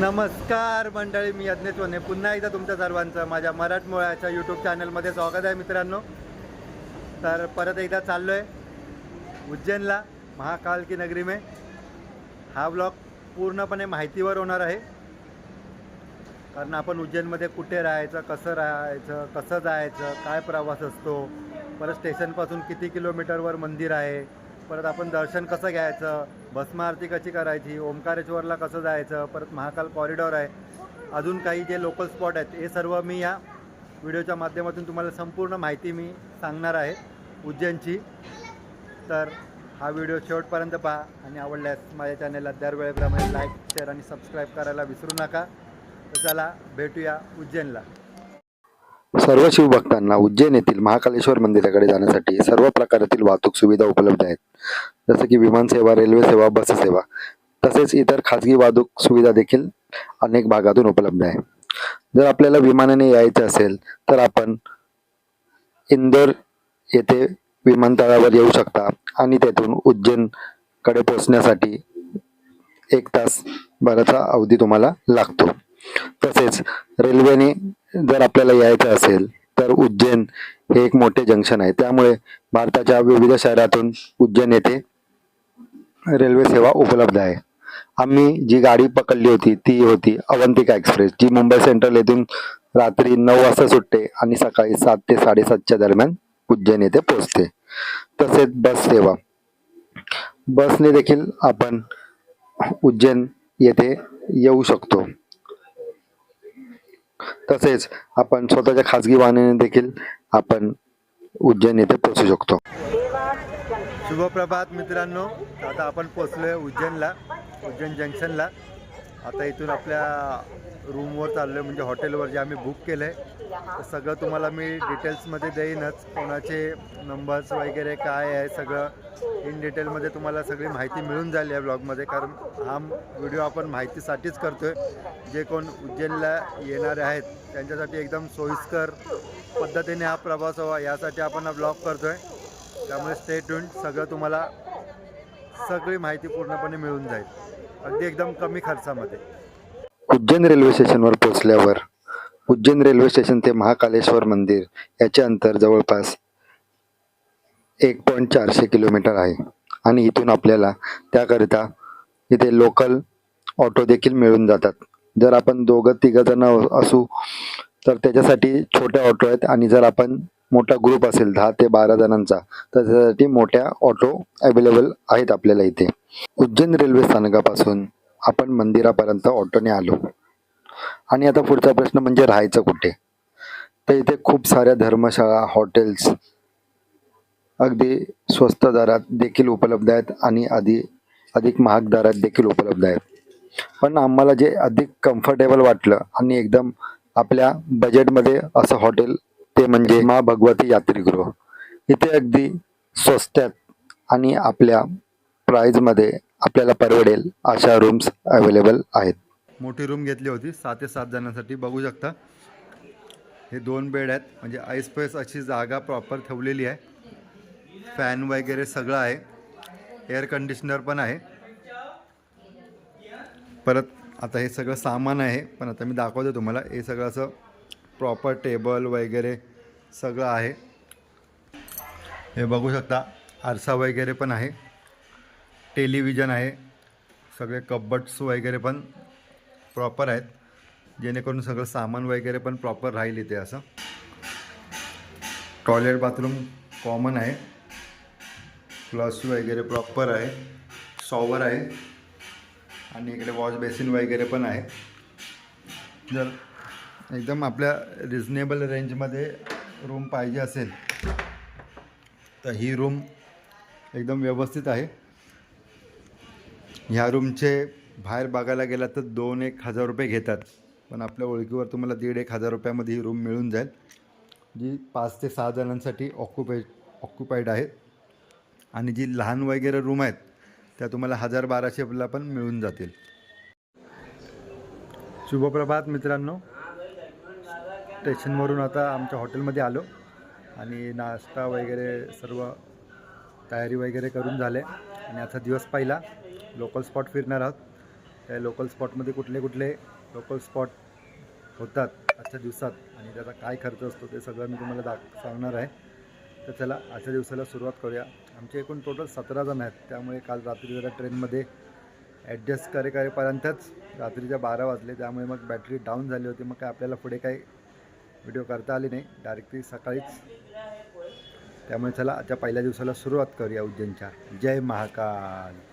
नमस्कार मंडळी मी यज्ञेश वने पुन्हा एकदा तुमच्या सर्वांचं माझ्या मराठमोळ्याच्या यूट्यूब चॅनलमध्ये स्वागत आहे मित्रांनो. तर परत एकदा चाललो आहे उज्जैनला महाकाल की नगरी में हा ब्लॉग पूर्णपणे माहितीवर होणार आहे. कारण आपण उज्जैनमध्ये कुठे राहायचं कसं राहायचं कसं जायचं काय प्रवास असतो परत स्टेशनपासून किती किलोमीटरवर मंदिर आहे परत आपण दर्शन कसं घ्यायचं भस्म आरती कशी करायची ओंकारेश्वरला कसं जायचं परत महाकाल कॉरिडॉर आहे. अजून काही जे लोकल स्पॉट आहेत हे सर्व मी या व्हिडिओच्या माध्यमातून तुम्हाला संपूर्ण माहिती मी सांगणार आहे उज्जैनची. तर हा व्हिडिओ शेवटपर्यंत पहा आणि आवडल्यास माझ्या चॅनलला दरवेळेप्रमाणे लाईक शेअर आणि सबस्क्राईब करायला विसरू नका. तर चला भेटूया उज्जैनला. सर्व शिवभक्तांना उज्जैन येथील महाकालेश्वर मंदिराकडे जाण्यासाठी सर्व प्रकारातील वाहतूक सुविधा उपलब्ध आहेत. जसं की विमानसेवा रेल्वे सेवा बस सेवा तसेच इतर खाजगी वाहतूक सुविधा देखील अनेक भागातून उपलब्ध आहे. जर आपल्याला विमानाने यायचे असेल तर आपण इंदोर येथे विमानतळावर येऊ शकता आणि तेथून उज्जैनकडे पोहोचण्यासाठी एक तास भराचा अवधी तुम्हाला लागतो. तसेच रेल्वेने जर आपल्याला यायचं असेल तर उज्जैन हे एक मोठे जंक्शन आहे. त्यामुळे भारताच्या विविध शहरातून उज्जैन येथे रेल्वे सेवा उपलब्ध आहे. आम्ही जी गाडी पकडली होती ती होती अवंतिका एक्सप्रेस जी मुंबई सेंट्रल येथून रात्री नऊ वाजता सुटते आणि सकाळी सात ते साडेसातच्या दरम्यान उज्जैन येथे पोहोचते. तसेच बस सेवा. बसने देखील आपण उज्जैन येथे येऊ शकतो. तसेच आपण स्वतःच्या खाजगी वाहनाने देखील आपण उज्जैन येथे पोहोचू शकतो. शुभप्रभात मित्रांनो. आता आपण पोचलोय उज्जैनला उज्जैन जंक्शनला. आता इथून आपल्या रूमवर चाललो आहे म्हणजे हॉटेलवर जे आम्ही बुक केलं आहे सगळं तुम्हाला मी डिटेल्समध्ये देईनच कोणाचे नंबर्स वगैरे काय आहे सगळं इन डिटेलमध्ये तुम्हाला सगळी माहिती मिळून जाईल या ब्लॉगमध्ये कारण हा व्हिडिओ आपण माहितीसाठीच करतो आहे जे कोण उज्जैनला येणारे आहेत त्यांच्यासाठी एकदम सोयीस्कर पद्धतीने हा प्रवास व्हावा यासाठी आपण हा ब्लॉग करतो आहे त्यामुळे स्टे ट्यून सगळं तुम्हाला सगळी माहिती पूर्णपणे मिळून जाईल. अगदी एकदम कमी खर्चामध्ये. उज्जैन रेल्वे स्टेशनवर पोहोचल्यावर उज्जैन रेल्वे स्टेशन ते महाकालेश्वर मंदिर याचे अंतर जवळपास एक पॉईंट चारशे किलोमीटर आहे. आणि इथून आपल्याला त्याकरिता इथे लोकल ऑटो देखील मिळून जातात. जर आपण दोघं तिघं जण असू तर त्याच्यासाठी छोट्या ऑटो आहेत. आणि जर आपण मोठा ग्रुप असेल दहा ते बारा जणांचा तर त्यासाठी मोठ्या ऑटो अवेलेबल आहेत आपल्याला इथे. उज्जैन रेल्वे स्थानकापासून आपण मंदिरापर्यंत ऑटोने आलो. आणि आता पुढचा प्रश्न म्हणजे राहायचं कुठे? तर इथे खूप साऱ्या धर्मशाळा हॉटेल्स अगदी स्वस्त दरात देखील उपलब्ध आहेत आणि आधी अधिक महाग दरात देखील उपलब्ध आहेत. पण आम्हाला जे अधिक कम्फर्टेबल वाटलं आणि एकदम आपल्या बजेटमध्ये असं हॉटेल ते म्हणजे मा भगवती यात्रीगृह. इथे अगदी स्वस्त्यात आणि आपल्या प्राईजमध्ये आपल्याला परवडेल अशा रूम्स अवेलेबल आहेत. मोठी रूम घेतली होती. सात ते सात जणांसाठी. बघू शकता. हे दोन बेड आहेत. म्हणजे आईस्पेस अशी जागा प्रॉपर ठेवलेली आहे. फॅन वगैरे सगळं आहे. एअर कंडिशनर पण आहे. परत आता हे सगळं सामान आहे. पण आता मी दाखवतो तुम्हाला. हे सगळं असं प्रॉपर टेबल वगैरे सगळं आहे. हे बघू शकता. आरसा वगैरे पण आहे. टेलिव्हिजन आहे. सगळे कबट्स वगैरे पण प्रॉपर आहेत. जेणेकरून सगळं सामान वगैरे पण प्रॉपर राहील इथे असं. टॉयलेट बाथरूम कॉमन आहे. प्लस वगैरे प्रॉपर आहे. शॉवर आहे. आणि इकडे वॉश बेसिन वगैरे पण आहे. जर एकदम आपल्या रिजनेबल रेंजमध्ये रूम पाहिजे असेल तर ही रूम एकदम व्यवस्थित आहे. ह्या रूमचे बाहेर बघायला गेला तर दोन एक हजार रुपये घेतात. पण आपल्या ओळखीवर तुम्हाला दीड एक हजार रुपयामध्ये ही रूम मिळून जाईल. जी पाच ते सहा जणांसाठी ऑक्युपाय ऑक्युपाईड आहे आणि जी लहान वगैरे रूम आहेत त्या तुम्हाला हजार बाराशेला पण मिळून जातील. शुभप्रभात मित्रांनो. स्टेशनवरून आता आमच्या हॉटेलमध्ये आलो. आणि नाश्ता वगैरे सर्व तयारी वगैरे करून झाले. आणि आता दिवस पहिला. लोकल स्पॉट फिरणार आहोत. त्या लोकल स्पॉटमध्ये कुठले कुठले लोकल स्पॉट होतात आजच्या दिवसात आणि त्याचा काय खर्च असतो ते सगळं मी तुम्हाला दाख सांगणार आहे. तर चला आजच्या दिवसाला सुरुवात करूया. आमचे एकूण टोटल सतरा जण आहेत. त्यामुळे काल रात्री जरा ट्रेनमध्ये ॲडजस्ट करे करेपर्यंतच रात्रीच्या बारा वाजले. त्यामुळे मग बॅटरी डाऊन झाली होती. मग काय आपल्याला पुढे काही व्हिडिओ करता आली नाही. डायरेक्टली सकाळीच. त्यामुळे चला आजच्या पहिल्या दिवसाला सुरुवात करूया उज्जैनच्या. जय महाकाल.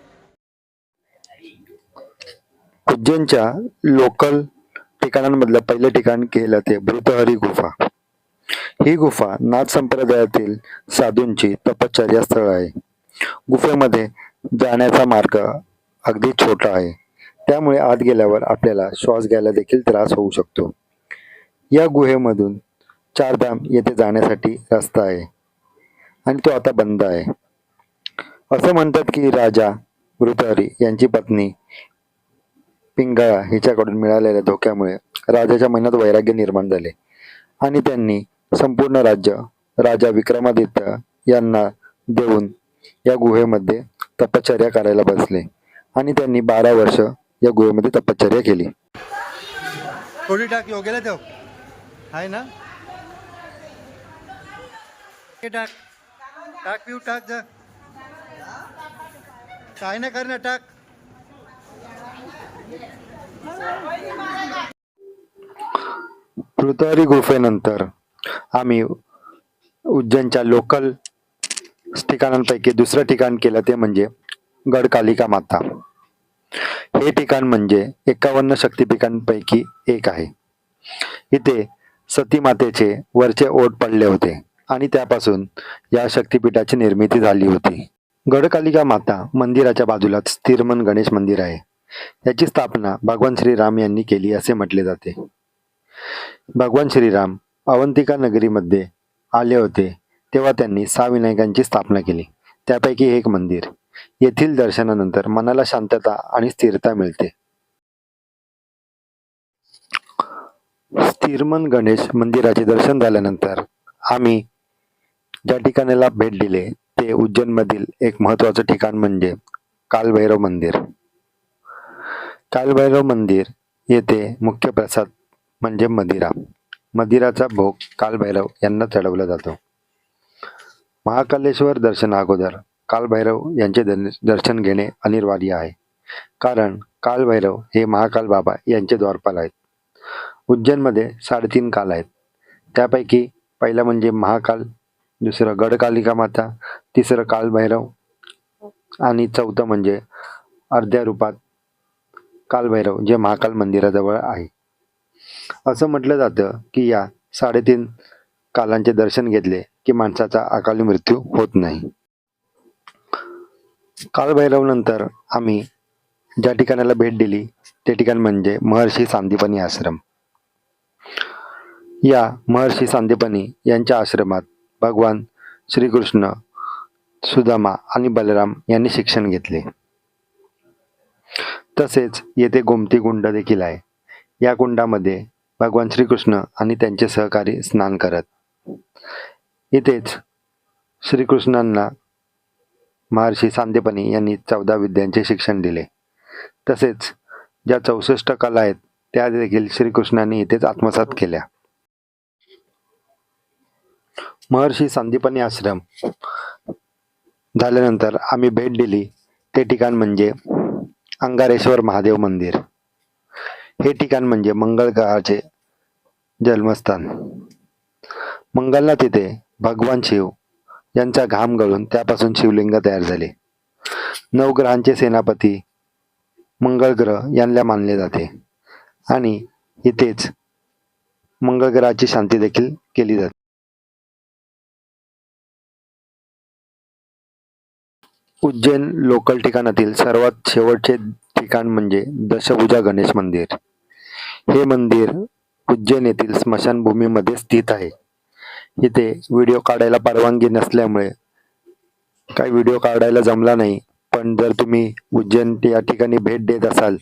उज्जैनच्या लोकल ठिकाणांमधलं पहिलं ठिकाण केलं ते भृतहरी गुफा. ही गुफा नाथ संप्रदायातील साधूंची तपश्चर्या स्थळ आहे. गुफेमध्ये जाण्याचा मार्ग अगदी छोटा आहे. त्यामुळे आत गेल्यावर आपल्याला श्वास घ्यायला देखील त्रास होऊ शकतो. या गुहेमधून चारधाम येथे जाण्यासाठी रस्ता आहे आणि तो आता बंद आहे. असं म्हणतात की राजा मृतहरी यांची पत्नी पिंगळा हिच्याकडून मिळालेल्या धोक्यामुळे राजाच्या मनात वैराग्य निर्माण झाले. आणि त्यांनी संपूर्ण राज्य राजा विक्रमादित्य यांना देऊन या गुहेमध्ये तपश्चर्या करायला बसले. आणि त्यांनी बारा वर्ष या गुहेमध्ये तपश्चर्या केली. थोडी टाक हो गेला आहे हो. ना? टाक. टाक पिऊ टाक जा. काय नाही कर ना टाक. पृथ्वी गुफेनंतर आम्ही उज्जैनच्या लोकल ठिकाणांपैकी दुसरं ठिकाण केलं ते म्हणजे गडकालिका माता. हे ठिकाण म्हणजे एकावन्न शक्तिपीठांपैकी एक आहे. इथे सती मातेचे वरचे ओट पडले होते आणि त्यापासून या शक्तिपीठाची निर्मिती झाली होती. गडकालिका माता मंदिराच्या बाजूलाच स्थिरमन गणेश मंदिर आहे. याची स्थापना भगवान श्रीराम यांनी केली असे म्हटले जाते. भगवान श्रीराम अवंतिका नगरीमध्ये आले होते तेव्हा त्यांनी सहा विनायकांची स्थापना केली. त्यापैकी एक मंदिर. येथील दर्शनानंतर मनाला शांतता आणि स्थिरता मिळते. स्थिरमन गणेश मंदिराचे दर्शन झाल्यानंतर आम्ही ज्या ठिकाणाला भेट दिले ते उज्जैनमधील एक महत्त्वाचं ठिकाण म्हणजे कालभैरव मंदिर. कालभैरव मंदिर येथे मुख्य प्रसाद म्हणजे मदिरा. मदिराचा भोग कालभैरव यांना चढवला जातो. महाकालेश्वर दर्शन अगोदर कालभैरव यांचे दर्शन घेणे अनिवार्य आहे. कारण कालभैरव हे महाकाल बाबा यांचे द्वारपाल आहेत. उज्जैनमध्ये साडेतीन काल आहेत. त्यापैकी पहिला म्हणजे महाकाल दुसरं गडकालिका माता तिसरं कालभैरव आणि चौथं म्हणजे अर्ध्या रूपात कालभैरव जे महाकाल मंदिराजवळ आहे. असं म्हटलं जातं की या साडेतीन कालांचे दर्शन घेतले की माणसाचा अकाली मृत्यू होत नाही. कालभैरवनंतर आम्ही ज्या ठिकाणाला भेट दिली ते ठिकाण म्हणजे महर्षी सांदीपनी आश्रम. या महर्षी सांदीपनी यांच्या आश्रमात भगवान श्रीकृष्ण सुदामा आणि बलराम यांनी शिक्षण घेतले. तसेच येथे गोमती कुंड देखील आहे. या कुंडामध्ये भगवान श्रीकृष्ण आणि त्यांचे सहकारी स्नान करत. इथेच श्रीकृष्णांना महर्षी सांदेपनी यांनी चौदा विद्यांचे शिक्षण दिले. तसेच ज्या चौसष्ट कला आहेत त्या देखील श्रीकृष्णांनी इथेच आत्मसात केल्या. महर्षी संदीपनी आश्रम झाल्यानंतर आम्ही भेट दिली. ते ठिकाण म्हणजे अंगारेश्वर महादेव मंदिर. हे ठिकाण म्हणजे मंगळ जन्मस्थान. मंगलला तिथे भगवान शिव यांचा घाम गळून त्यापासून शिवलिंग तयार झाले. नवग्रहांचे सेनापती मंगळ ग्रह यांना मानले जाते आणि इथेच मंगळ ग्रहाची शांती देखील केली जाते. उज्जैन लोकल ठिकाणातील सर्वात शेवटचे ठिकाण म्हणजे दशभुजा गणेश मंदिर. हे मंदिर उज्जैन येथील स्मशानभूमीमध्ये स्थित आहे. इथे व्हिडिओ काढायला परवानगी नसल्यामुळे काही व्हिडिओ काढायला जमला नाही. पण जर तुम्ही उज्जैन या ठिकाणी भेट देत असाल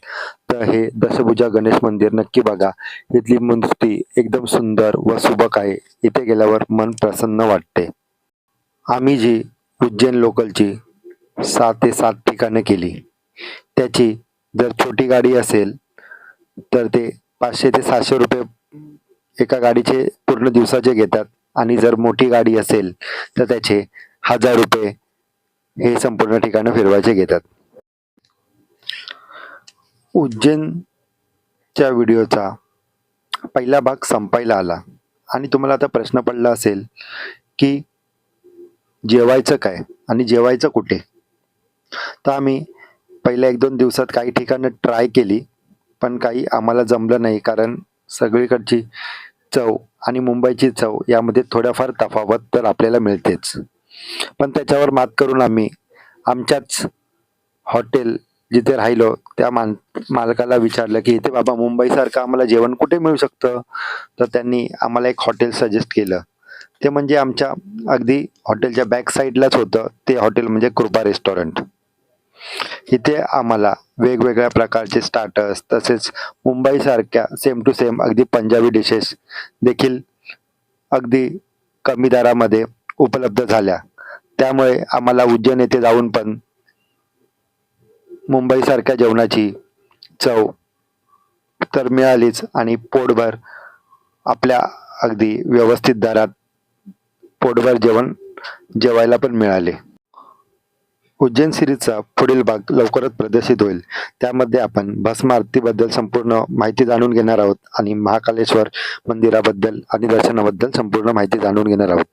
तर हे दशभुजा गणेश मंदिर नक्की बघा. इथली मूर्ती एकदम सुंदर व सुबक आहे. इथे गेल्यावर मन प्रसन्न वाटते. आम्ही जी उज्जैन लोकलची सहा ते सात ठिकाणं केली. त्याची जर छोटी गाडी असेल तर ते पाचशे ते सहाशे रुपये एका गाडीचे पूर्ण दिवसाचे घेतात. आणि जर मोठी गाडी असेल तर त्याचे हजार रुपये हे संपूर्ण ठिकाणं फिरवायचे घेतात. उज्जैनच्या व्हिडिओचा पहिला भाग संपायला आला. आणि तुम्हाला आता प्रश्न पडला असेल की जेवायचं काय आणि जेवायचं कुठे? तर आम्ही पहिल्या एक दोन दिवसात काही ठिकाणं ट्राय केली पण काही आम्हाला जमलं नाही कारण सगळीकडची चव आणि मुंबईची चव यामध्ये थोड्याफार तफावत तर आपल्याला मिळतेच. पण त्याच्यावर मात करून आम्ही आमच्याच हॉटेल जिथे राहिलो त्या मान मालकाला विचारलं की इथे बाबा मुंबईसारखं आम्हाला जेवण कुठे मिळू शकतं? तर त्यांनी आम्हाला एक हॉटेल सजेस्ट केलं. ते म्हणजे आमच्या अगदी हॉटेलच्या बॅक साईडलाच होतं. ते हॉटेल म्हणजे कृपा रेस्टॉरंट इथे आम्हाला वेगवेगळ्या प्रकारचे स्टार्टर्स तसेच मुंबईसारख्या सेम टू सेम अगदी पंजाबी डिशेस देखील अगदी कमी दरामध्ये उपलब्ध झाल्या. त्यामुळे आम्हाला उज्जैन येथे जाऊन पण मुंबईसारख्या जेवणाची चव तर मिळालीच आणि पोटभर आपल्या अगदी व्यवस्थित दरात पोटभर जेवण जेवायला पण मिळाले. उज्जैन सिरीजचा पुढील भाग लवकरच प्रदर्शित होईल. त्यामध्ये आपण भस्म आरतीबद्दल संपूर्ण माहिती जाणून घेणार आहोत आणि महाकालेश्वर मंदिराबद्दल आणि दर्शनाबद्दल संपूर्ण माहिती जाणून घेणार आहोत.